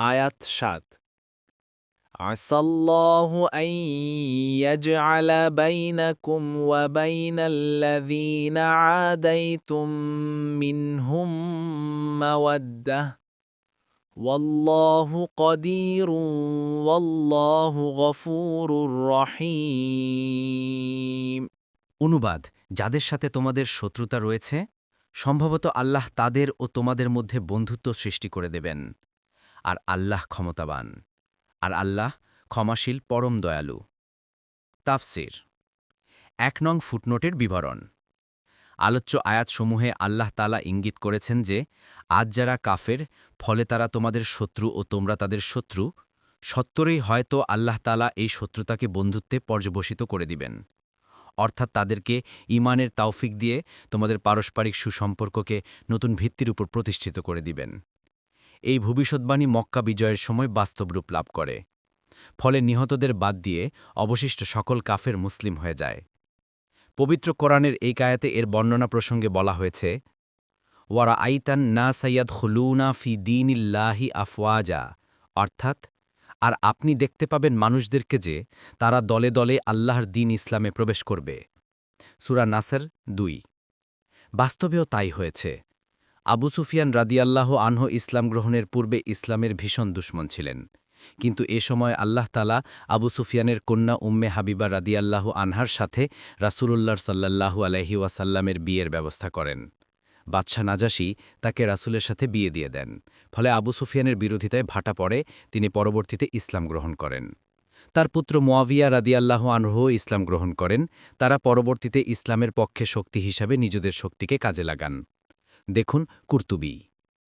আয়াত সাত عسى الله أن يجعل بينكم وبين الذين عاديتم منهم مودة والله قدير والله غفور رحيم অনুবাদ যাদের সাথে তোমাদের শত্রুতা রয়েছে সম্ভবত আল্লাহ তাদের ও তোমাদের মধ্যে বন্ধুত্ব সৃষ্টি করে দেবেন আর আল্লাহ ক্ষমতাবান। আর আল্লাহ ক্ষমাশীল, পরম দয়ালু। তাফসির। এক নং ফুটনোটের বিবরণ। আলোচ্য আয়াতসমূহে আল্লাহ তালা ইঙ্গিত করেছেন যে, আজ যারা কাফের, ফলে তারা তোমাদের শত্রু ও তোমরা তাদের শত্রু, সত্তরেই হয়তো আল্লাহ তালা এই শত্রুতাকে বন্ধুত্বে পর্যবসিত করে দিবেন। অর্থাৎ তাদেরকে ইমানের তাওফিক দিয়ে তোমাদের পারস্পরিক সুসম্পর্ককে নতুন ভিত্তির উপর প্রতিষ্ঠিত করে দিবেন। এই ভবিষ্যৎবাণী মক্কা বিজয়ের সময় বাস্তব রূপ লাভ করে। ফলে নিহতদের বাদ দিয়ে অবশিষ্ট সকল কাফের মুসলিম হয়ে যায়। পবিত্র কোরআনের এই কায়াতে এর বর্ণনা প্রসঙ্গে বলা হয়েছে, ওয়ারা আইতান না সাইয়াদ খুলুনা ফি দিনিল্লাহি আফওয়াজা অর্থাৎ, আর আপনি দেখতে পাবেন মানুষদেরকে যে তারা দলে দলে আল্লাহর দিন ইসলামে প্রবেশ করবে। সুরা নাসের দুই। বাস্তবেও তাই হয়েছে। আবু সুফিয়ান রাদিয়াল্লাহ আনহ ইসলাম গ্রহণের পূর্বে ইসলামের ভীষণ দুশ্মন ছিলেন। কিন্তু এ সময় আল্লাহ তালা আবু সুফিয়ানের কন্যা উম্মে হাবিবা রাদিয়াল্লাহু আনহার সাথে রাসূলুল্লাহ সাল্লাল্লাহু আলহি ওয়াসাল্লামের বিয়ের ব্যবস্থা করেন। বাদশাহ নাজাসি তাকে রাসূলের সাথে বিয়ে দিয়ে দেন। ফলে আবু সুফিয়ানের বিরোধিতায় ভাটা পড়ে তিনি পরবর্তীতে ইসলাম গ্রহণ করেন। তার পুত্র মোয়াবিয়া রাদিয়াল্লাহ আনহু ইসলাম গ্রহণ করেন। তারা পরবর্তীতে ইসলামের পক্ষে শক্তি হিসাবে নিজেদের শক্তিকে কাজে লাগান। দেখুন কুর্তুবী।